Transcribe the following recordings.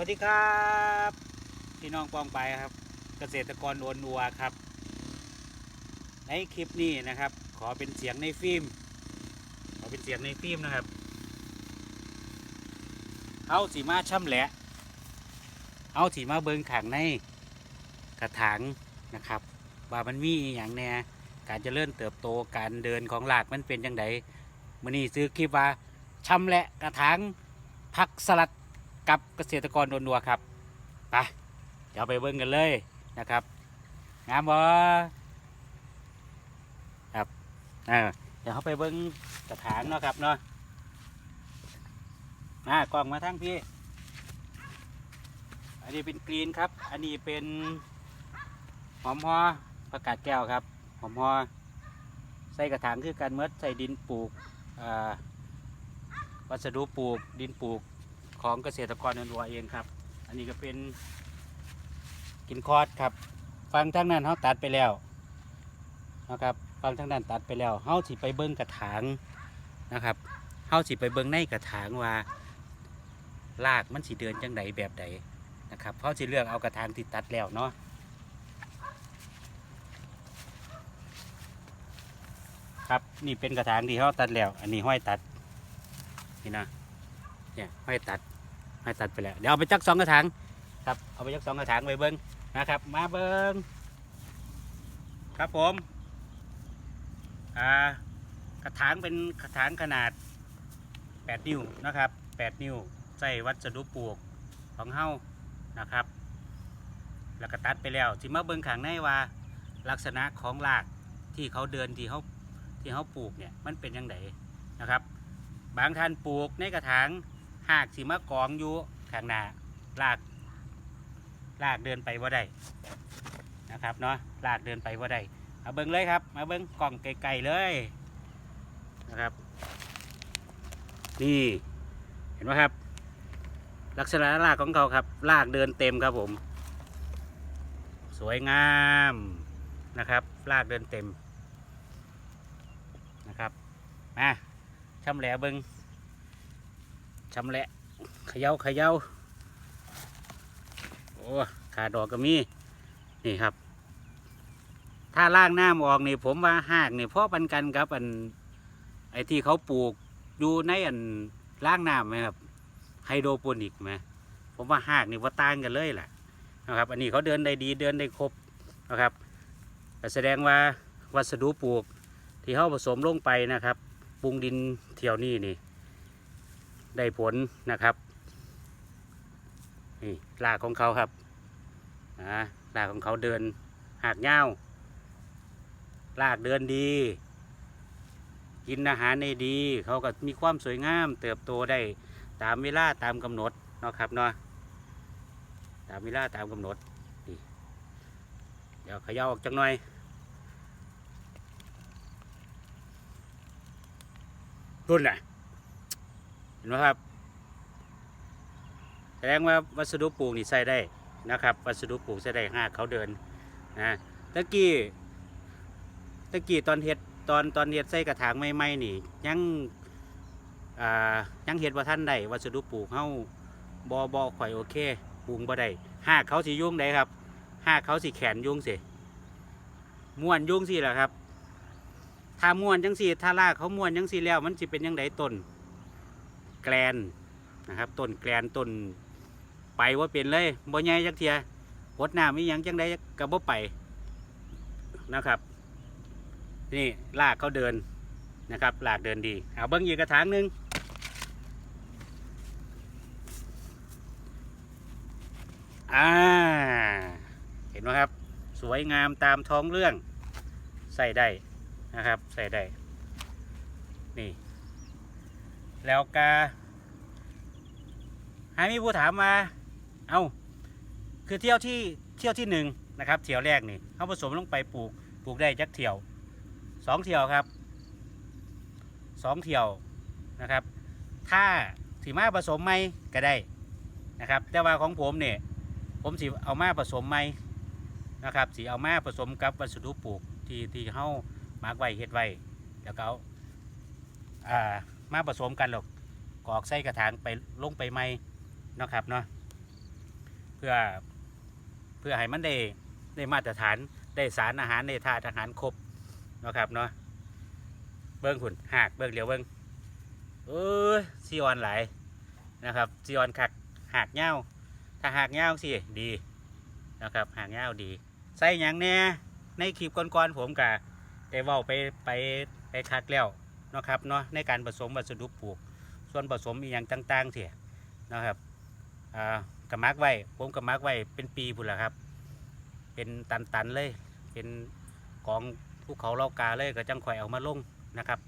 วัสดีครับพี่น้องปองไปครับ เกษตรกรโอนัวครับ ในคลิปนี้นะครับ ขอเป็นเสียงในฟิล์มขอเป็นเสียงในฟิล์มนะครับเอาสีมาช่ำแหละ เอาสีมาเบิงขังในกระถางนะครับว่ามันมีอย่างแน่การเจริ่มเติบโตการเดินของหลากมันเป็นยังไงมื่อนี้ซื้อคลิปว่าช่ำแหละกระถางผักสลัด กับเกษตรกรโดนดัวครับไปเดี๋ยวไปเบิ่งกันเลยนะครับงามบ่ครับเออเดี๋ยวเขาไปเบิ่งกระถางเนาะครับเนาะมากล้องมาทั้งพี่ อันนี้เป็นกรีนครับ อันนี้เป็นหอมฮอประกาศแก้วครับ หอมฮอใส่กระถางคือการเมดใส่ดินปลูกวัสดุปลูกดินปลูก ของเกษตรกรนันวัวเองครับ อันนี้ก็เป็นกินคอร์ดครับ ฟังทั้งนั้นเขาตัดไปแล้วนะครับฟังทั้งนั้นตัดไปแล้วเขาสิไปเบิ้งกระถางนะครับเขาสิไปเบิ้งในกระถางว่าลากมันสิเดินจังไดแบบใดนะครับเขาสิเลือกเอากระถางที่ตัดแล้วเนาะครับนี่เป็นกระถางที่เขาตัดแล้ว อันนี้ห้อยตัดนี่นะเนี่ยห้อยตัด ห้ตัดไปแล้วเดี๋ยวเอาไปจักสองกระถางครับเอาไปจักสองกระถางไปเบิ้งนะครับ มาเบิ้งครับผมอ่ากระถางเป็นกระถางขนาด 8 นิ้วนะครับ 8 นิ้วใส่วัสดุปลูกของเฮานะครับ แล้วก็ตัดไปแล้วสิมาเบิ่งข้างในว่าลักษณะของรากที่เขาเดินที่เขาที่เขาปลูกเนี่ยมันเป็นยังไงนะครับ บางท่านปลูกในกระถาง หากสิมากองอยู่ข้างหน้ารากรากเดินไปว่าได้นะครับเนาะรากเดินไปว่าได้เอาเบิ่งเลยครับ มาเบิ่งกล่องไกลๆเลยนะครับ นี่เห็นไหมครับ ลักษณะรากของเขาครับรากเดินเต็มครับผม สวยงามนะครับรากเดินเต็มนะครับมาช่ำแหลเบิ้ง ชำแหละขย่าขย่าโอ้ขาดอกก็มีนี่ครับ ถ้าล่างน้ำออกนี่ผมว่าหากนี่พ่อปันกันครับอันไอที่เขาปลูกอยู่ในอันล่างน้ำไหมครับไฮโดรโปนิกไหมผมว่าหากนี่ว่าต่างกันเลยแหละนะครับ อันนี้เขาเดินได้ดีเดินได้ครบนะครับแสดงว่าวัสดุปลูกที่เขาผสมลงไปนะครับปรุงดินเที่ยวนี้นี่ ได้ผลนะครับนี่รากของเขาครับอ่ารากของเขาเดินหากเงาวรากเดินดี กินอาหารได้ดี เขาก็มีความสวยงาม เติบโตได้ตามเวลาตามกำหนดเนาะครับเนาะตามเวลาตามกำหนดนี่เดี๋ยวขย่าออกจังหน่อยรุ่นน่ะ เห็นไหมครับ แสดงว่าวัสดุปลูกนี่ใส่ได้นะครับ วัสดุปลูกใส่ได้ห้าเขาเดินนะตะกี้ตะกี้ตอนเฮ็ดตอนตอนเฮ็ดใส่กระถางใหม่ๆนี่ ยังอ่ายังเฮ็ดว่าท่านได้วัสดุปลูกเฮาบ่บ่ข่อยโอเคปลูกบ่ได้ห้าเขาสิยุ่งได้ครับห้าเขาสิแขนยุ่งสิม้วนยุ่งสิล่ะครับ ถ้าม้วนจังสีถ้าลากเขาม้วนจังสีแล้ว มันสิเป็นยังไงต้น กลนนะครับต้นแกลนต้นไปว่าเป็นเลยบ่ใหญ่จักเทียหดน้ำมีหยังจังได้ก็บ่ไปนะครับ นี่ลากเขาเดินนะครับลากเดินดีเอาเบิ้งอีกกระถางหนึ่งอ่าเห็นไหมครับ สวยงามตามท้องเรื่องใส่ได้นะครับ ใส่ได้ นี่ แล้วกาให้มีผู้ถามมาเอาคือเที่ยวที่เที่ยวที่หนึ่งนะครับเที่ยวแรกนี่เขาผสมลงไปปลูกปลูกได้จักเที่ยวสองเที่ยวครับสองเที่ยวนะครับ ถ้าสีมาผสมไหมก็ได้นะครับ แต่ว่าของผมเนี่ยผมสีเอามาผสมไหมนะครับสีเอามาผสมกับวัสดุปลูกที่ที่เฮามาร์กไว้เฮ็ดไว้แล้วก็เอาอ่า มาผสมกันหรอกกอกใส่กระถางไปลงไปไหมเนะครับเนาะเพื่อเพื่อให้มันได้ได้มาตรฐานได้สารอาหารได้ธาตุอาหารครบนะครับเนาะเบิ้งขุนหากเบิ้งเหลียวเบิ้งเออซีออนหลนะครับซีออนคักหากเง่าถ้าหากเง่าสิดีนะครับหากเง่าดีใส่ยังแน่ในคลิปก่อนๆผมกะได้ว้าไปไปไปคักแล้ว นะครับเนาะในการผสมวัสดุปลูก ส่วนผสมอีกอย่างต่างๆเสียนะครับอ่ากระมักไว้ผมกระมักไว้เป็นปีพุ่นละครับ เป็นตันๆเลย เป็นกองภูเขาเล่ากาเลยก็จังข่อยเอามาลงนะครับ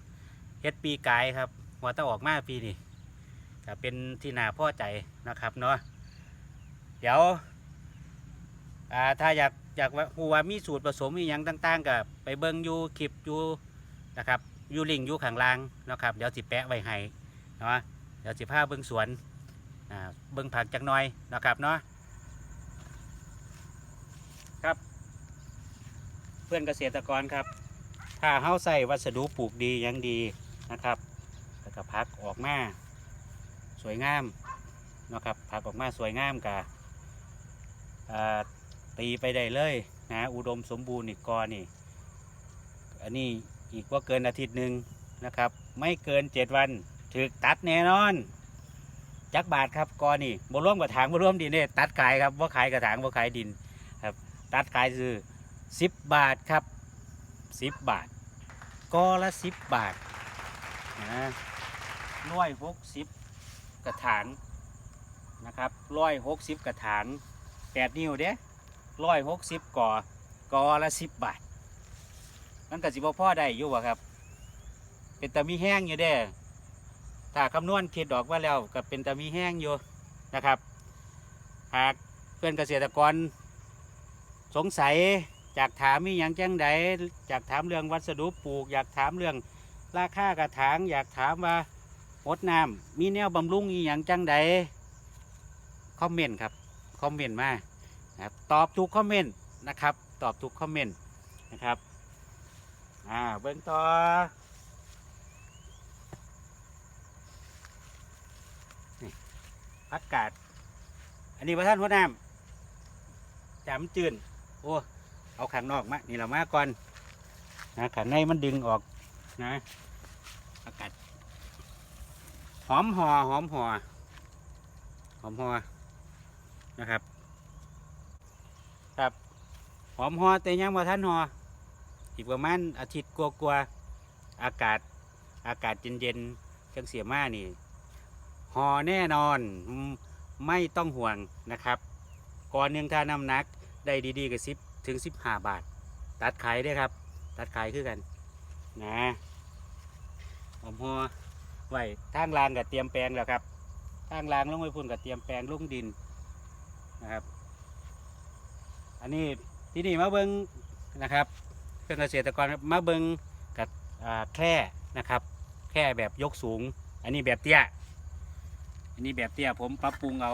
เฮ็ดปีกายครับหัวตะออกมาปีนี้ก็เป็นที่นาพ่อใจนะครับเนาะเดี๋ยวอ่าถ้าอยากอยากว่าฮู้ว่ามีสูตรผสมอีหยังต่าง ๆก็ไปเบิ่งอยู่คลิปอยู่นะครับ ยู่ลิงอยู่ข้างล่างนะครับเดี๋ยวสิแปะไว้ให้เนาะเดี๋ยวสิพาเบิ้งสวนเบิ้งผักจักน่อยนะครับเนาะครับ เพื่อนเกษตรกรครับ ถ้าเฮาใส่วัสดุปลูกดียังดีนะครับแล้วก็พักออกมาสวยงามนะครับผักออกมาสวยงามกะตีไปได้เลยนะอุดมสมบูรณ์อีกกอนี่อันนี้ อีกว่าเกินอาทิตย์หนึ่งนะครับ ไม่เกินเจ็ดวันถึกตัดแน่นอน จักบาทครับกอนี่บ่ร่วมกับถางบ่ร่วมดินเนี่ยตัดขายครับว่าขายกระถางว่าขายดินครับ ตัดขายคือสิบบาทครับสิบบาทกอละสิบบาทนะร้อยหกสิบกระถางนะครับร้อยหกสิบกระถางแปดนิ้วเด้ร้อยหกสิบก่อกอละสิบบาท มันก็สิบ่พ่อได้อยู่วะครับ เป็นตะมีแห้งอยู่เด้ถ้าคำนวณคิดดอกว่าแล้วก็เป็นตะมีแห้งอยู่นะครับ หากเพื่อนเกษตรกร สงสัยจากถามมีอย่างจังใดจากถามเรื่องวัสดุปลูก อยากถามเรื่องราคากระถาง อยากถามว่าหดน้ำมีแนวบำรุงอีหยังจังใดคอมเมนต์ครับคอมเมนต์มาครับตอบทุกคอมเมนต์นะครับ ตอบทุกคอมเมนต์นะครับ อ่าเบื้งต่ออากาศอันนี้พระท่านหัวหน้ำจำจืนโอ้เอาข้างนอกมา นี่เรามาก่อนนะข้างในมันดึงออกนะอากาศหอมหอหอมหอหอมหอนะครับ ครับ หอมหอแต่ยังมาท่านหอ อีกประมาณอาทิตย์กว่าๆอากาศอากาศเย็นๆจังเสียมานี่หอแน่นอนไม่ต้องห่วงนะครับ ก่อนหนึ่งถ้าน้ำหนักได้ดีๆกับสิบถึงสิบห้าบาท ตัดขายได้ครับ ตัดขายคือกันนะหอมหอไว้ทางรางกับเตรียมแปลงแล้วครับทางรางลงไปพุ่นกับเตรียมแปลงลงดินนะครับ อันนี้ที่นี่มาเบิงนะครับ เพื่อนเกษตรกรมาเบิงกับแคร่นะครับแคร่แบบยกสูง อันนี้แบบเตี้ยอันนี้แบบเตี้ยผมปรับปรุงเอา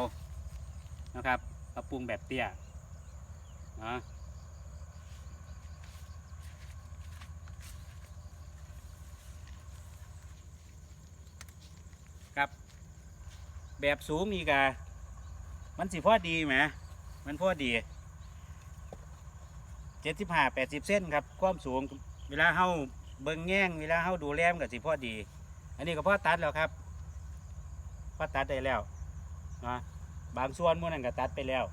นะครับปรับปรุงแบบเตี้ยนะครับ แบบสูงนี่กะมันสิพอดีไหมมันพอดี จ็ดสิบห้าแปดสิบเส้นครับความสูงเวลาเฮาเบิ่งแง่งเวลาเฮาดูแลมนกับสิพ่อดี อันนี้ก็พ่อตัดแล้วครับพ่อตัดได้แล้วนะบางส่วนมันนั่นก็ตัดไปแล้ว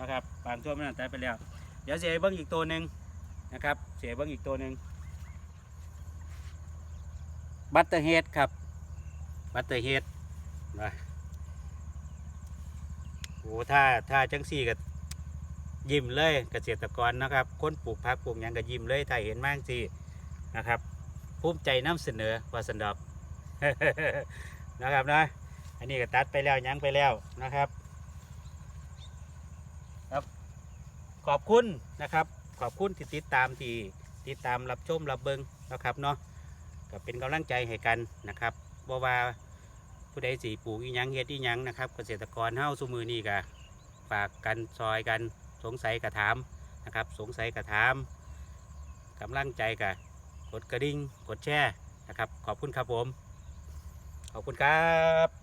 นะครับบางส่วนมันนั่นตัดไปแล้ว เดี๋ยวเสียเบิ้งอีกตัวหนึ่งนะครับเสียเบิ้งอีกตัวหนึ่งบัตเตอร์เฮดครับบัตเตอร์เฮดนะโอ้ถ้าถ้าจังสี่ก็ ยิ้มเลยเกษตรกรนะครับคนปลูกผักปลูกหยังก็ยิ้มเลยถ้าเห็นมากสินะครับภูมิใจนำเสนอว่าสันดอก นะครับนะอันนี้ก็ตัดไปแล้วยังไปแล้วนะครับ ครับ ขอบคุณนะครับ ขอบคุณที่ติดตามที่ติดตามรับชมรับเบิงนะครับเนาะก็เป็นกำลังใจให้กันนะครับบ่ว่าผู้ใดสีปลูกอีหยังเฮ็ดอีหยังนะครับ เกษตรกรเฮ้าสุมือนี่ก็ฝากกันซอยกัน สงสัยกระถามนะครับ สงสัยกระถามกำลังใจกะกดกระดิ่งกดแชร์นะครับ ขอบคุณครับผม ขอบคุณครับ